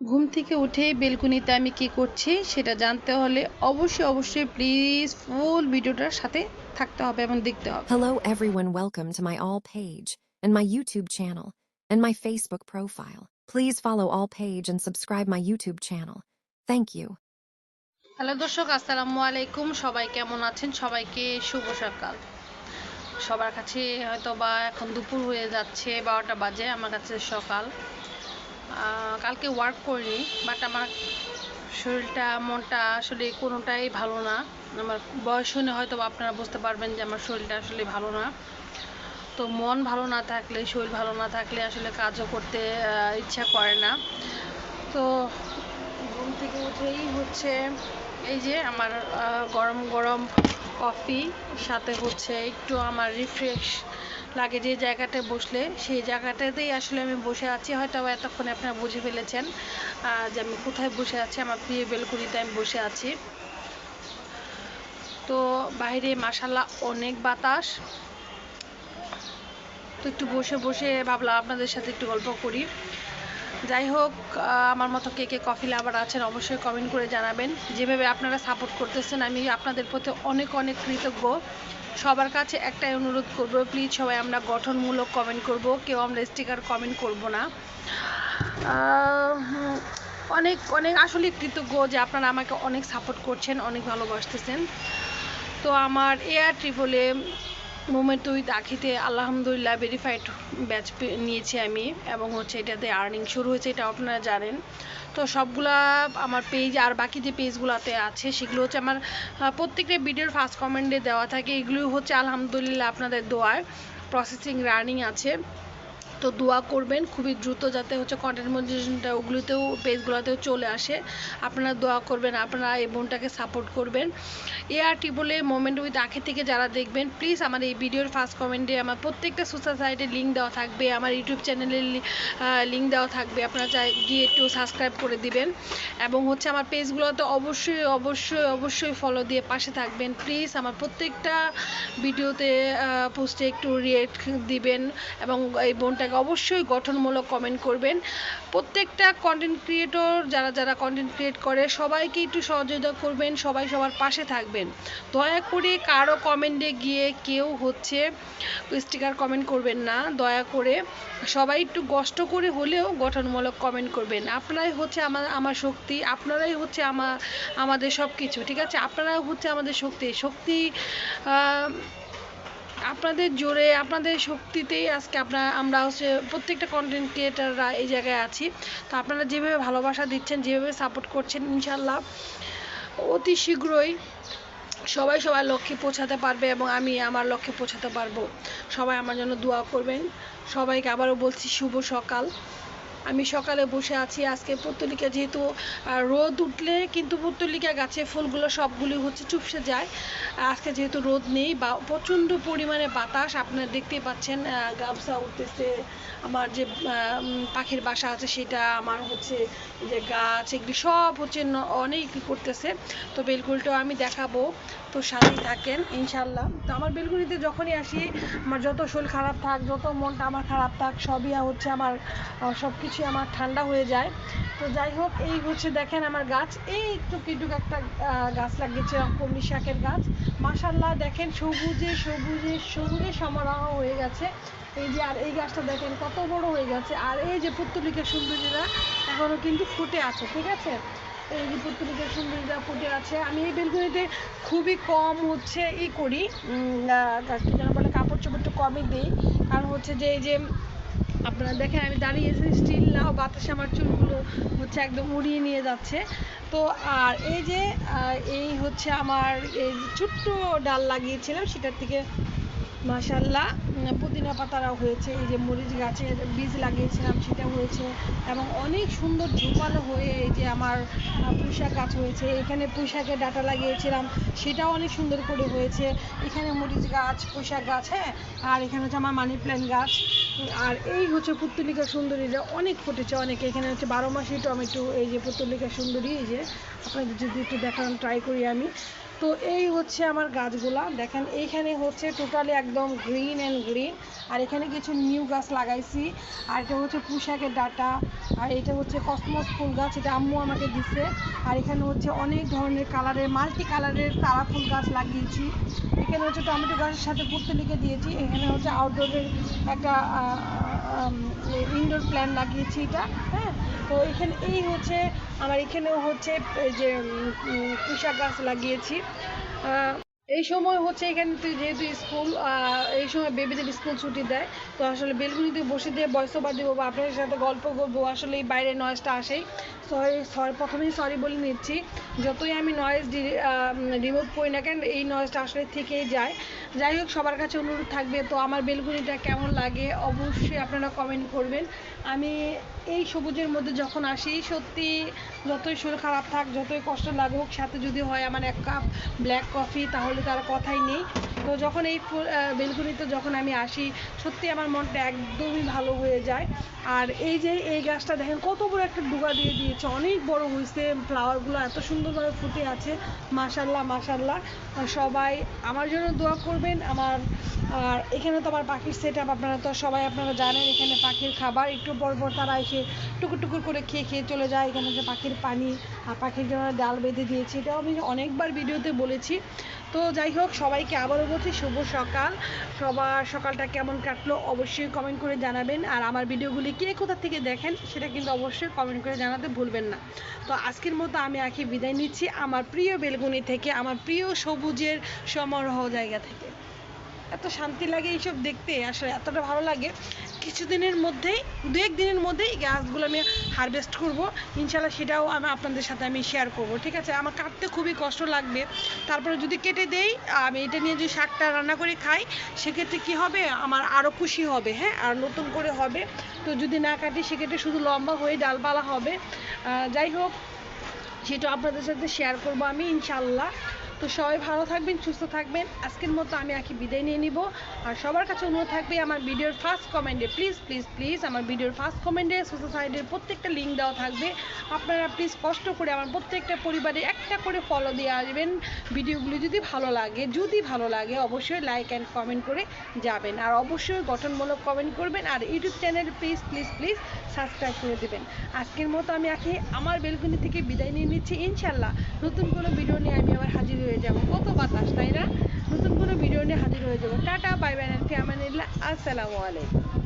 ঘুম থেকে উঠেই বেলকুনিতে আমি কি করছি সেটা জানতে হলে অবশ্যই অবশ্যই প্লিজ ফুল ভিডিওটার সাথে থাকতে হবে এবং দেখতে হবে Hello, everyone. Welcome to my All page and my YouTube channel and my Facebook profile. Please follow All page and subscribe my YouTube channel. Thank you. Hello দর্শক আসসালামু আলাইকুম সবাই কেমন আছেন সবাইকে শুভ সকাল সবার কাছে হয়তো বা এখন দুপুর হয়ে যাচ্ছে বারোটা বাজে আমার কাছে সকাল কালকে ওয়ার্ক করিনি বাট আমার শরীরটা, মনটা আসলে কোনোটাই ভালো না। আমার বয়স শুনে হয়তো আপনারা বুঝতে পারবেন যে আমার শরীরটা আসলে ভালো না। তো মন ভালো না থাকলে, শরীর ভালো না থাকলে আসলে কাজও করতে ইচ্ছা করে না। তো ঘুম থেকে উঠেই হচ্ছে এই যে আমার গরম গরম কফি সাথে হচ্ছে একটু আমার রিফ্রেশ লাগে যে জায়গাটায় বসলে, সেই জায়গাটাতেই আসলে আমি বসে আছি। হয়তো এতক্ষণে আপনারা বুঝে ফেলেছেন যে আমি কোথায় বসে আছি, আমার প্রিয় বেলকুনিতে আমি বসে আছি। তো বাইরে মাসাল্লাহ অনেক বাতাস। তো একটু বসে বসে ভাবলাম আপনাদের সাথে একটু গল্প করি। যাই হোক আমার মতো কে কে কফি লাভার আছেন অবশ্যই কমেন্ট করে জানাবেন। যেভাবে আপনারা সাপোর্ট করতেছেন, আমি আপনাদের প্রতি অনেক অনেক কৃতজ্ঞ। সবার কাছে একটাই অনুরোধ করব প্লিজ সবাই আমরা গঠনমূলক কমেন্ট করব, কেউ আমরা স্টিকার কমেন্ট করব না। অনেক অনেক আসলে কৃতজ্ঞ যে আপনারা আমাকে অনেক সাপোর্ট করছেন, অনেক ভালোবাসতেছেন। তো আমার এয়ার ট্রিপলে মোমেন্ট উইথ আখিতে আলহামদুলিল্লাহ ভেরিফাইড ব্যাচ নিয়েছি আমি এবং হচ্ছে এটাতে আর্নিং শুরু হয়েছে এটা আপনারা জানেন। তো সবগুলা আমার পেজ আর বাকি যে পেজগুলোতে আছে, সেগুলো হচ্ছে আমার প্রত্যেকটা ভিডিওর ফার্স্ট কমেন্টে দেওয়া থাকে। এগুলো হচ্ছে আলহামদুলিল্লাহ আপনাদের দোয়ায়। প্রসেসিং রানিং আছে। তো দোয়া করবেন, খুবই দ্রুত যাতে হচ্ছে কন্টেন্ট মনিটাইজেশনটা ওগুলোতেও পেজগুলোতেও চলে আসে। আপনারা দোয়া করবেন, আপনারা এই বোনটাকে সাপোর্ট করবেন। এআরটি বলে মোমেন্ট উইথ আখি থেকে যারা দেখবেন প্লিজ আমার এই ভিডিওর ফার্স্ট কমেন্টে আমার প্রত্যেকটা সাইটে লিঙ্ক দেওয়া থাকবে, আমার ইউটিউব চ্যানেলের লিঙ্ক দেওয়া থাকবে, আপনারা চাই, গিয়ে একটু সাবস্ক্রাইব করে দিবেন। এবং হচ্ছে আমার পেজগুলোতে অবশ্যই অবশ্যই অবশ্যই ফলো দিয়ে পাশে থাকবেন। প্লিজ আমার প্রত্যেকটা ভিডিওতে পোস্টে একটু রিয়েক্ট দিবেন এবং এই বোনটাকে অবশ্যই গঠনমূলক কমেন্ট করবেন। প্রত্যেকটা কন্টেন্ট ক্রিয়েটর যারা যারা কন্টেন্ট ক্রিয়েট করে, সবাইকে একটু সহযোগিতা করবেন, সবাই সবার পাশে থাকবেন। দয়া করে কারও কমেন্টে গিয়ে কেউ হচ্ছে স্টিকার কমেন্ট করবেন না। দয়া করে সবাই একটু কষ্ট করে হলেও গঠনমূলক কমেন্ট করবেন। আপনারাই হচ্ছে আমার আমার শক্তি, আপনারাই হচ্ছে আমার আমাদের সব কিছু ঠিক আছে? আপনারাই হচ্ছে আমাদের শক্তি। শক্তি আপনাদের জোরে, আপনাদের শক্তিতেই আজকে আপনার, আমরা হচ্ছে প্রত্যেকটা কন্টেন্ট ক্রিয়েটাররা এই জায়গায় আছি। তো আপনারা যেভাবে ভালোবাসা দিচ্ছেন, যেভাবে সাপোর্ট করছেন ইনশাল্লাহ অতি শীঘ্রই সবাই সবার লক্ষ্যে পৌঁছাতে পারবে এবং আমি আমার লক্ষ্যে পৌঁছাতে পারব। সবাই আমার জন্য দোয়া করবেন। সবাইকে আবারও বলছি, শুভ সকাল। আমি সকালে বসে আছি। আজকে পুত্তলিকা যেহেতু রোদ উঠলে কিন্তু পুত্তলিকা গাছে ফুলগুলো সবগুলি হচ্ছে চুপসে যায়। আজকে যেহেতু রোদ নেই বা প্রচণ্ড পরিমাণে বাতাস, আপনারা দেখতেই পাচ্ছেন গামছা উঠতেছে। আমার যে পাখির বাসা আছে সেটা, আমার হচ্ছে যে গাছ, এগুলি সব হচ্ছে অনেক করতেছে। তো বেলকুলটাও আমি দেখাবো। তো সাথেই থাকেন, ইনশাল্লাহ। তো আমার বেলকুনিতে যখনই আসি, আমার যত শরীর খারাপ থাক, যত মনটা আমার খারাপ থাক, সবই হচ্ছে আমার সব কিছুই আমার ঠান্ডা হয়ে যায়। তো যাই হোক, এই হচ্ছে দেখেন আমার গাছ। এই একটু একটা গাছ লাগিয়েছে কমলি শাকের গাছ। মাসাল্লাহ দেখেন সবুজে সবুজে সবুজে সমারোহ হয়ে গেছে। এই যে, আর এই গাছটা দেখেন কত বড় হয়ে গেছে। আর এই যে পুত্তলিকের সুন্দরীরা এখনও কিন্তু ফুটে আছে, ঠিক আছে? এই যে পুত্তলিকের সুন্দরীরা ফুটে আছে, আমি এই বেলকুনিতে খুবই কম হচ্ছে ই করি। যেন বলে কাপড় চোপড় একটু কমই দিই। কারণ হচ্ছে যে, এই যে, আপনারা দেখেন, আমি দাঁড়িয়ে আছি স্টিল নাও বাতাসে আমার চুলগুলো হচ্ছে একদম উড়িয়ে নিয়ে যাচ্ছে। তো, আর এই যে এই হচ্ছে আমার এই ছোট্ট ডাল লাগিয়েছিলাম, সেটার থেকে মাশাল্লাহ পুদিনা পাতারাও হয়েছে, এই যে মরিচ গাছের বীজ লাগিয়েছিলাম সেটা হয়েছে, এবং অনেক সুন্দর ঝোপালো হয়ে এই যে আমার পুঁইশাক গাছ হয়েছে, এখানে পুঁইশাকের ডাটা লাগিয়েছিলাম, সেটাও অনেক সুন্দর করে হয়েছে, এখানে মরিচ গাছ, পুঁইশাক গাছ হ্যাঁ আর এখানে হচ্ছে আমার মানি প্ল্যান্ট গাছ, আর এই হচ্ছে পুত্তলিকা সুন্দরীরা অনেক ফুটেছে অনেক, এখানে হচ্ছে বারো মাসি টমেটো, এই যে পুত্তলিকা সুন্দরী, এই যে, আপনাদের যদি একটু দেখানো ট্রাই করি আমি তো এই হচ্ছে আমার গাছগুলা। দেখেন, এইখানে হচ্ছে টোটালি একদম গ্রিন অ্যান্ড গ্রিন আর এখানে কিছু নিউ গাছ লাগাইছি। আর এটা হচ্ছে পুঁশাকের ডাটা। আর এটা হচ্ছে কসমস ফুল গাছ, এটা আম্মু আমাকে দিছে। আর এখানে হচ্ছে অনেক ধরনের কালারের মাল্টি কালারের তারা ফুল গাছ লাগিয়েছি। এখানে হচ্ছে টমেটো গাছের সাথে পুর্তলিকে দিয়েছি। এখানে হচ্ছে আউটডোরের একটা ইনডোর প্ল্যান লাগিয়েছি এটা। হ্যাঁ? তো এখানে এই হচ্ছে আমার এখানেও হচ্ছে যে পুঁশাক গাছ লাগিয়েছি। এই সময় হচ্ছে এখানে যেহেতু স্কুল এই সময় বেবিদের স্কুল ছুটি দেয়, তো আসলে বেলগুনিতে বসে দিয়ে ভয়েস দেবো বা আপনাদের সাথে গল্প করব আসলে এই বাইরের নয়েজটা আসেই। সরি সরি প্রথমেই সরি বলে নিচ্ছি, যতই আমি নয়েজ রিমুভ করি না কেন, এই নয়েজটা আসলে থেকেই যায়। যাই হোক, সবার কাছে অনুরোধ থাকবে, তো আমার বেলগুনিটা কেমন লাগে, অবশ্যই আপনারা কমেন্ট করবেন। আমি এই সবুজের মধ্যে যখন আসি, সত্যি যতই শরীর খারাপ থাক, যতই কষ্ট লাগুক, সাথে যদি হয় আমার এক কাপ ব্ল্যাক কফি তাহলে তার কথাই নেই। তো যখন এই বেলকুনিতে যখন আমি আসি, সত্যি আমার মনটা একদমই ভালো হয়ে যায়। আর এই যে এই গাছটা দেখেন, কত বড় একটা ডুগা দিয়ে দিয়েছে। অনেক বড় হয়েছে ফ্লাওয়ারগুলো এত সুন্দরভাবে ফুটে আছে। মাশাল্লাহ মাশাল্লাহ সবাই আমার জন্য দোয়া করবেন। আমার, আর এখানে তো আমার পাখির সেট আপ আপনারা তো সবাই আপনারা জানেন, এখানে পাখির খাবার, একটু পর পর তারা এসে টুকুর টুকুর করে খেয়ে খেয়ে চলে যায়। এখানে যে পাখির পানি, আর পাখির জন্য ডাল বেঁধে দিয়েছি, এটাও আমি অনেকবার ভিডিওতে বলেছি। তো যাই হোক, সবাইকে আবারও বলছি শুভ সকাল। সবার সকালটা কেমন কাটলো অবশ্যই কমেন্ট করে জানাবেন। আর আমার ভিডিওগুলি কে কোথা থেকে দেখেন সেটা কিন্তু অবশ্যই কমেন্ট করে জানাতে ভুলবেন না। তো আজকের মতো আমি আখি বিদায় নিচ্ছি আমার প্রিয় বেলগুনি থেকে, আমার প্রিয় সবুজের সমারোহ জায়গা থেকে। এত শান্তি লাগে এইসব দেখতে, আসলে এতটা ভালো লাগে। কিছুদিনের মধ্যেই দু এক দিনের মধ্যেই গাছগুলো আমি হারভেস্ট করব। ইনশাল্লাহ সেটাও আমি আপনাদের সাথে আমি শেয়ার করব, ঠিক আছে? আমার কাটতে খুবই কষ্ট লাগবে। তারপরে যদি কেটে দেই, আমি এটা নিয়ে যদি শাকটা রান্না করে খাই, সেক্ষেত্রে কি হবে? আমার আরও খুশি হবে হ্যাঁ? আর নতুন করে হবে। তো যদি না কাটি, সেক্ষেত্রে শুধু লম্বা হয়ে ডালপালা হবে। যাই হোক, সেটা আপনাদের সাথে শেয়ার করব আমি ইনশাল্লাহ তো সবাই ভালো থাকবেন, সুস্থ থাকবেন। আজকের মতো আমি আখি বিদায় নিয়ে নিব। আর সবার কাছে অনুরোধ থাকবে আমার ভিডিওর ফার্স্ট কমেন্টে প্লিজ প্লিজ প্লিজ আমার ভিডিওর ফার্স্ট কমেন্টে সোশ্যাল সাইডের প্রত্যেকটা লিঙ্ক দেওয়া থাকবে। আপনারা প্লিজ কষ্ট করে আমার প্রত্যেকটা পরিবারে একটা করে ফলো দিয়ে আসবেন। ভিডিওগুলি যদি ভালো লাগে, যদি ভালো লাগে, অবশ্যই লাইক অ্যান্ড কমেন্ট করে যাবেন। আর অবশ্যই গঠনমূলক কমেন্ট করবেন। আর YouTube channel please please please subscribe করে দেবেন। আজকের মতো আমি আখি আমার বেলকুনি থেকে বিদায় নিয়ে নিচ্ছি। ইনশাল্লাহ নতুন কোনো ভিডিও নিয়ে আমি আবার হাজির হয়ে যাব। কত বাতাস, তাই না? নতুন কোনো ভিডিও নিয়ে হাজির হয়ে যাব। টাটা বাই বাই ফ্যামিলি আসসালামু আলাইকুম।